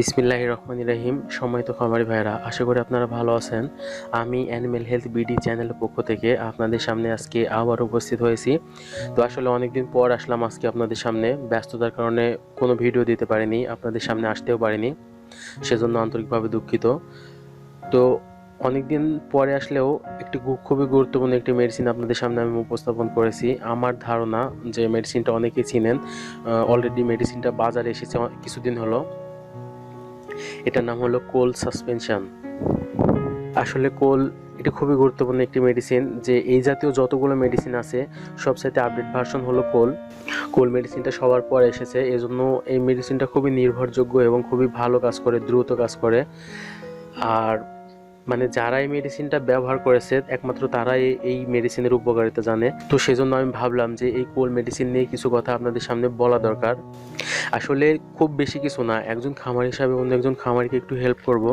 বিসমিল্লাহ রহমান রাহিম। তো খামারি ভাইরা আশা করি আপনারা ভালো আছেন। আমি অ্যানিমেল হেলথ বিডি চ্যানেলের পক্ষ থেকে আপনাদের সামনে আজকে আবার উপস্থিত হয়েছি। তো আসলে অনেকদিন পর আসলাম আজকে আপনাদের সামনে। ব্যস্ততার কারণে কোনো ভিডিও দিতে পারিনি, আপনাদের সামনে আসতেও পারিনি, সেজন্য আন্তরিকভাবে দুঃখিত। তো অনেকদিন পরে আসলেও একটি খুবই গুরুত্বপূর্ণ একটি মেডিসিন আপনাদের সামনে আমি উপস্থাপন করেছি। আমার ধারণা যে মেডিসিনটা অনেকেই চিনেন অলরেডি মেডিসিনটা বাজারে এসেছে কিছুদিন হলো। এটার নাম হলো কোল সাসপেনশন। আসলে কোল এটা খুবই গুরুত্বপূর্ণ একটি মেডিসিন যে এই জাতীয় যতগুলো মেডিসিন আছে সবসাথে আপডেট ভার্সন হলো কোল। কোল মেডিসিনটা সবার পর এসেছে, এজন্য এই মেডিসিনটা খুবই নির্ভরযোগ্য এবং খুবই ভালো কাজ করে, দ্রুত কাজ করে। আর মানে যারা এই মেডিসিনটা ব্যবহার করেছে, একমাত্র তারাই এই মেডিসিনের উপকারিতা জানে। তো সেজন্য আমি ভাবলাম যে এই কোল মেডিসিন নিয়ে কিছু কথা আপনাদের সামনে বলা দরকার। আসলে খুব বেশি কিছু না। একজন খামার হিসাবে অন্য একজন খামারিকে একটু হেল্প করব।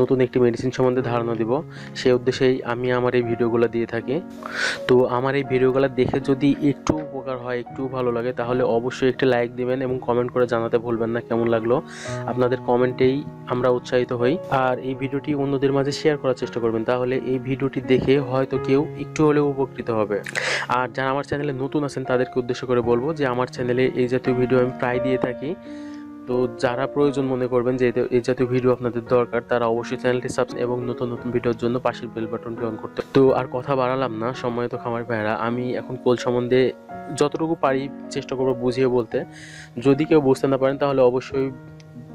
নতুন একটি মেডিসিন সম্বন্ধে ধারণা দিব। সেই উদ্দেশ্যেই আমি আমার এই ভিডিওগুলো দিয়ে থাকি। তো আমার এই ভিডিওগুলো দেখে যদি একটু উপকার হয়, একটু ভালো লাগে, তাহলে অবশ্যই একটি লাইক দিবেন এবং কমেন্ট করে জানাতে ভুলবেন না, কেমন লাগল? আপনাদের কমেন্টেই আমরা উৎসাহিত হই। আর এই ভিডিওটি অন্যদের মাঝে শেয়ার করার চেষ্টা করবেন, তাহলে এই ভিডিওটি দেখে হয়তো কেউ একটু হলেও উপকৃত হবে। আর যারা আমার চ্যানেলে নতুন আছেন, তাদেরকে উদ্দেশ্য করে বলব যে, আমার চ্যানেলে এই জাতীয় ভিডিও আমি প্রায় দিয়ে থাকি। তো যারা প্রয়োজন মনে করবেন যে এই জাতীয় ভিডিও আপনাদের দরকার, তারা অবশ্যই চ্যানেলটি সাবস্ক্রাইব এবং নতুন নতুন ভিডিওর জন্য পাশের বেল বাটনটি অন করতে তো আর কথা বাড়ালাম না, সময় তো খামার ভাইরা আমি এখন কোল সম্বন্ধে যতটুকু পারি চেষ্টা করব বুঝিয়ে বলতে। যদি কেউ বুঝতে না পারেন, তাহলে অবশ্যই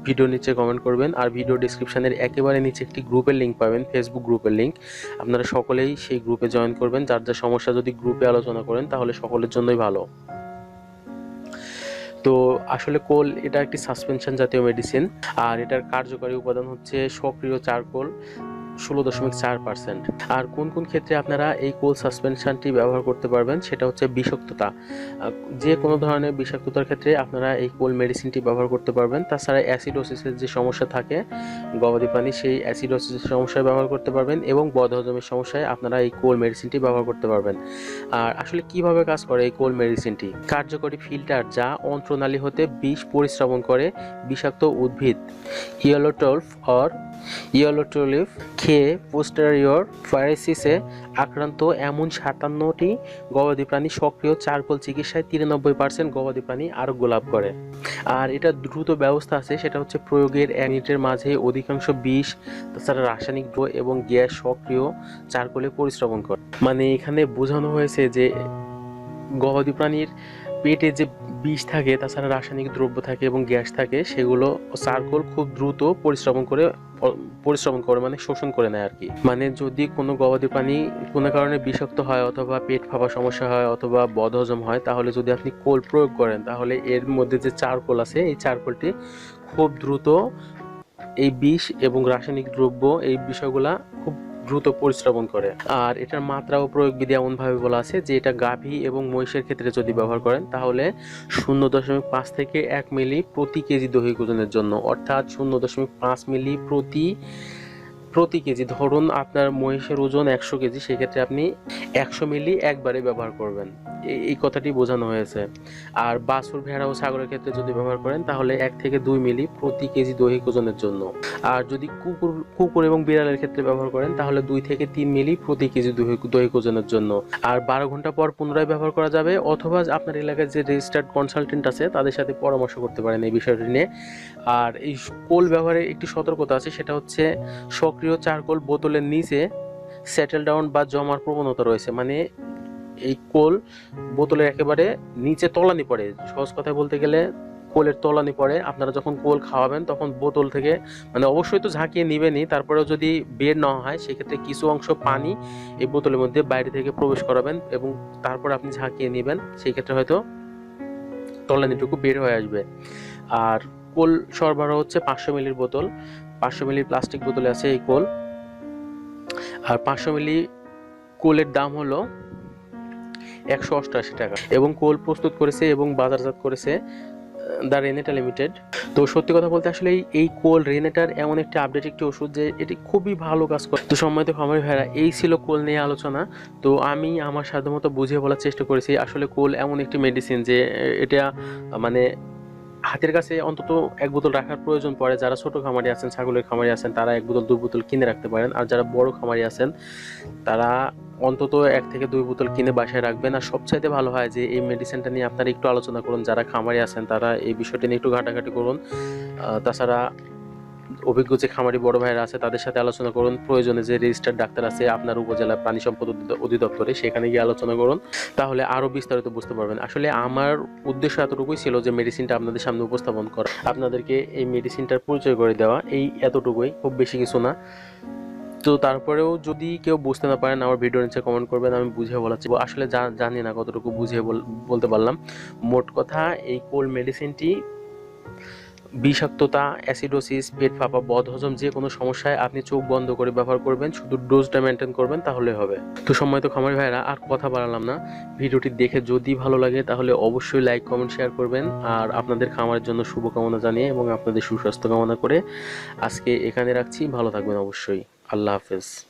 ভিডিও নিচে কমেন্ট করবেন। আর ভিডিও ডিসক্রিপশানের একেবারে নিচে একটি গ্রুপের লিঙ্ক পাবেন ফেসবুক গ্রুপের লিঙ্ক আপনারা সকলেই সেই গ্রুপে জয়েন করবেন। যার যা সমস্যা যদি গ্রুপে আলোচনা করেন, তাহলে সকলের জন্যই ভালো। তো আসলে কোল এটা একটি সাসপেনশন জাতীয় মেডিসিন আর এটার কার্যকারী উপাদান হচ্ছে সক্রিয় চারকোল। ষোলো দশমিক চার পার্সেন্ট আর কোন কোন ক্ষেত্রে আপনারা এই কোল সাসপেনশনটি ব্যবহার করতে পারবেন সেটা হচ্ছে বিষাক্ততা। যে কোনো ধরনের বিষাক্ততার ক্ষেত্রে আপনারা এই কোল মেডিসিনটি ব্যবহার করতে পারবেন। তাছাড়া অ্যাসিডোসিসের যে সমস্যা থাকে, গবাদি প্রাণী সেই অ্যাসিডোসিসের সমস্যায় ব্যবহার করতে পারবেন এবং বদহজমের সমস্যায় আপনারা এই কোল মেডিসিনটি ব্যবহার করতে পারবেন। আর আসলে কীভাবে কাজ করে এই কোল মেডিসিনটি কার্যকরী ফিল্টার যা অন্ত্রনালী হতে বিষ পরিশ্রবণ করে বিষাক্ত উদ্ভিদ ইয়েলোটলফ অর ইয়েলোটোলিফ খেয়ে পোস্টারিয়র ফাইরেসিসে আক্রান্ত এমন সাতান্নটি গবাদি প্রাণী সক্রিয় চারকোল চিকিৎসায় তিরানব্বই পার্সেন্ট গবাদি প্রাণী আরোগ্য লাভ করে। আর এটা দ্রুত ব্যবস্থা আছে, সেটা হচ্ছে প্রয়োগের এক মিনিটের মাঝে অধিকাংশ বিষ, তাছাড়া রাসায়নিক দ্রব্য এবং গ্যাস সক্রিয় চারকোলে পরিশ্রবণ করে। মানে এখানে বোঝানো হয়েছে যে গবাদি প্রাণীর পেটে যে বিষ থাকে, তাছাড়া রাসায়নিক দ্রব্য থাকে এবং গ্যাস থাকে, সেগুলো চারকোল খুব দ্রুত পরিশ্রবণ করে পরিশ্রমণ করে মানে শোষণ করে নেয় আর কি মানে যদি কোনো গবাদি প্রাণী কোনো কারণে বিষাক্ত হয় অথবা পেট ফাঁপা সমস্যা হয় অথবা বদহজম হয়, তাহলে যদি আপনি কোল প্রয়োগ করেন, তাহলে এর মধ্যে যে চারকোল আছে, এই চারকোলটি খুব দ্রুত এই বিষ এবং রাসায়নিক দ্রব্য এই বিষয়গুলা খুব দ্রুত পরিশ্রবণ করে। আর এটার মাত্রা ও প্রয়োগ বিধি এমনভাবে বলা আছে যে এটা গাভী এবং মহিষের ক্ষেত্রে যদি ব্যবহার করেন, তাহলে শূন্য দশমিক পাঁচ থেকে এক মিলি প্রতি কেজি দৈহিক ওজনের জন্য। অর্থাৎ শূন্য দশমিক পাঁচ মিলি প্রতি প্রতি কেজি ধরুন আপনার মহিষের ওজন একশো কেজি, সেক্ষেত্রে আপনি একশো মিলি একবারে ব্যবহার করবেন। এই- কথাটি বোঝানো হয়েছে। আর বাছুর, ভেড়া ও ছাগলের ক্ষেত্রে যদি ব্যবহার করেন, তাহলে এক থেকে দুই মিলি প্রতি কেজি দৈহিক ওজনের জন্য। আর যদি কুকুর কুকুর এবং বিড়ালের ক্ষেত্রে ব্যবহার করেন, তাহলে দুই থেকে তিন মিলি প্রতি কেজি দৈহিক ওজনের জন্য। আর বারো ঘণ্টা পর পুনরায় ব্যবহার করা যাবে, অথবা আপনার এলাকায় যে রেজিস্টার্ড কনসালটেন্ট আছে, তাদের সাথে পরামর্শ করতে পারেন এই বিষয়টি নিয়ে। আর এই কোল ব্যবহারে একটি সতর্কতা আছে, সেটা হচ্ছে সক্রিয় চারকোল বোতলের নিচে সেটেল ডাউন বা জমার প্রবণতা রয়েছে। মানে এই কোল বোতলের একেবারে নিচে তলানি পড়ে। সহজ কথায় বলতে গেলে কোলের তলানি পড়ে। আপনারা যখন কোল খাওয়াবেন, তখন বোতল থেকে মানে অবশ্যই তো ঝাঁকিয়ে নিবেনই। তারপরেও যদি বের না হয়, সেক্ষেত্রে কিছু অংশ পানি এই বোতলের মধ্যে বাইরে থেকে প্রবেশ করাবেন এবং তারপর আপনি ঝাঁকিয়ে নেবেন। সেই ক্ষেত্রে হয়তো তলানিটুকু বের হয়ে আসবে। আর কোল সরবরাহ হচ্ছে পাঁচশো মিলির বোতল। পাঁচশো মিলি প্লাস্টিক বোতলে আছে এই কোল। আর পাঁচশো মিলি কোলের দাম হলো একশো অষ্টআশি টাকা। এবং কোল প্রস্তুত করেছে এবং বাজারজাত করেছে দ্য রেনেটা লিমিটেড। তো সত্যি কথা বলতে আসলে এই- কোল রেনেটার এমন একটি আপডেট, একটি ওষুধ যে এটি খুবই ভালো কাজ করে। তো সম্মানিত খামারি ভাইরা এই ছিল কোল নিয়ে আলোচনা। তো আমি আমার সাধ্যমতো বুঝিয়ে বলার চেষ্টা করেছি, আসলে কোল এমন একটি মেডিসিন যে এটা মানে হাতের কাছে অন্তত এক বোতল রাখার প্রয়োজন পড়ে। যারা ছোট খামারি আছেন, ছাগলের খামারি আছেন, তারা এক বোতল, দুই বোতল কিনে রাখতে পারেন। আর যারা বড় খামারি আছেন, তারা অন্তত এক থেকে দুই বোতল কিনে বাসায় রাখবেন। আর সবচাইতে ভালো হয় যে, এই মেডিসিনটা নিয়ে আপনারা একটু আলোচনা করুন। যারা খামারি আছেন, তারা এই বিষয়টি নিয়ে একটু ঘাটাঘাটি করুন। তাছাড়া অভিজ্ঞ যে খামারি বড় ভাইয়েরা আছে, তাদের সাথে আলোচনা করুন। প্রয়োজনে যে রেজিস্টার্ড ডাক্তার আছে, আপনার উপজেলা প্রাণী সম্পদ অধিদপ্তরে সেখানে গিয়ে আলোচনা করুন। তাহলে আরও বিস্তারিত বুঝতে পারবেন। আসলে আমার উদ্দেশ্য এতটুকুই ছিল যে মেডিসিনটা আপনাদের সামনে উপস্থাপন করা। আপনাদেরকে এই মেডিসিনটার পরিচয় করে দেওয়া, এই এতটুকুই, খুব বেশি কিছু না। তো তারপরেও যদি কেউ বুঝতে না পারেন, আমার ভিডিও নিচে কমেন্ট করবেন, আমি বুঝিয়ে বলাচ্ছি আসলে জানি না কতটুকু বুঝিয়ে বল- বলতে পারলাম। মোট কথা, এই কোল্ড মেডিসিনটি বিষাক্ততা, অ্যাসিডোসিস, পেট ফাঁপা, বদহজম যে কোনো সমস্যায় আপনি চোখ বন্ধ করে ব্যবহার করবেন, শুধু ডোজটা মেনটেন করবেন, তাহলে হবে। তো সম্মানিত খামারি ভাইরা আর কথা বাড়ালাম না। ভিডিওটি দেখে যদি ভালো লাগে, তাহলে অবশ্যই লাইক কমেন্ট শেয়ার করবেন। আর আপনাদের খামারের জন্য শুভকামনা জানিয়ে এবং আপনাদের সুস্বাস্থ্য কামনা করে আজকে এখানে রাখছি। ভালো থাকবেন অবশ্যই। আল্লাহ হাফেজ।